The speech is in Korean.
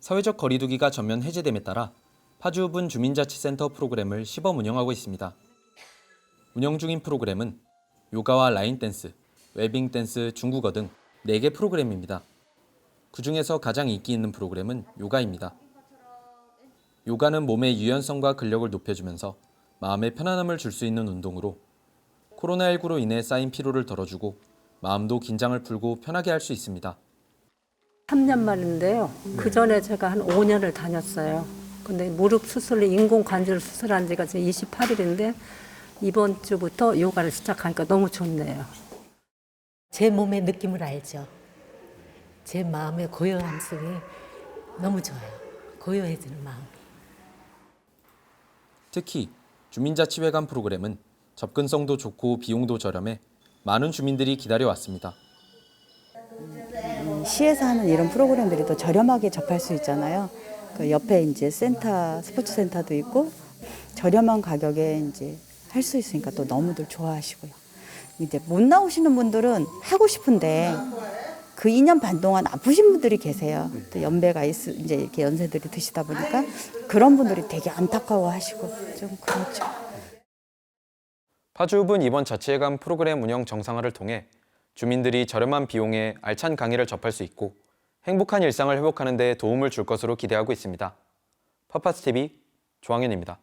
사회적 거리두기가 전면 해제됨에 따라 파주읍은 주민자치센터 프로그램을 시범 운영하고 있습니다. 운영 중인 프로그램은 요가와 라인 댄스, 웨빙 댄스, 중국어 등 4개 프로그램입니다. 그 중에서 가장 인기 있는 프로그램은 요가입니다. 요가는 몸의 유연성과 근력을 높여주면서 마음의 편안함을 줄 수 있는 운동으로 코로나19로 인해 쌓인 피로를 덜어주고 마음도 긴장을 풀고 편하게 할 수 있습니다. 3년 만인데요. 그 전에 제가 한 5년을 다녔어요. 근데 무릎 수술로 인공 관절 수술한 지가 지금 28일인데 이번 주부터 요가를 시작하니까 너무 좋네요. 제 몸의 느낌을 알죠. 제 마음의 고요함 속에 너무 좋아요. 고요해지는 마음. 특히 주민자치회관 프로그램은 접근성도 좋고 비용도 저렴해 많은 주민들이 기다려왔습니다. 시에서 하는 이런 프로그램들이 더 저렴하게 접할 수 있잖아요. 그 옆에 이제 센터, 스포츠 센터도 있고 저렴한 가격에 이제 할 수 있으니까 또 너무들 좋아하시고요. 이제 못 나오시는 분들은 하고 싶은데 그 2년 반 동안 아프신 분들이 계세요. 또 연배가 있, 이제 이렇게 연세들이 드시다 보니까 그런 분들이 되게 안타까워 하시고 좀 그렇죠. 파주읍은 이번 자치회관 프로그램 운영 정상화를 통해 주민들이 저렴한 비용에 알찬 강의를 접할 수 있고 행복한 일상을 회복하는 데 도움을 줄 것으로 기대하고 있습니다. 파파스 TV 조항현입니다.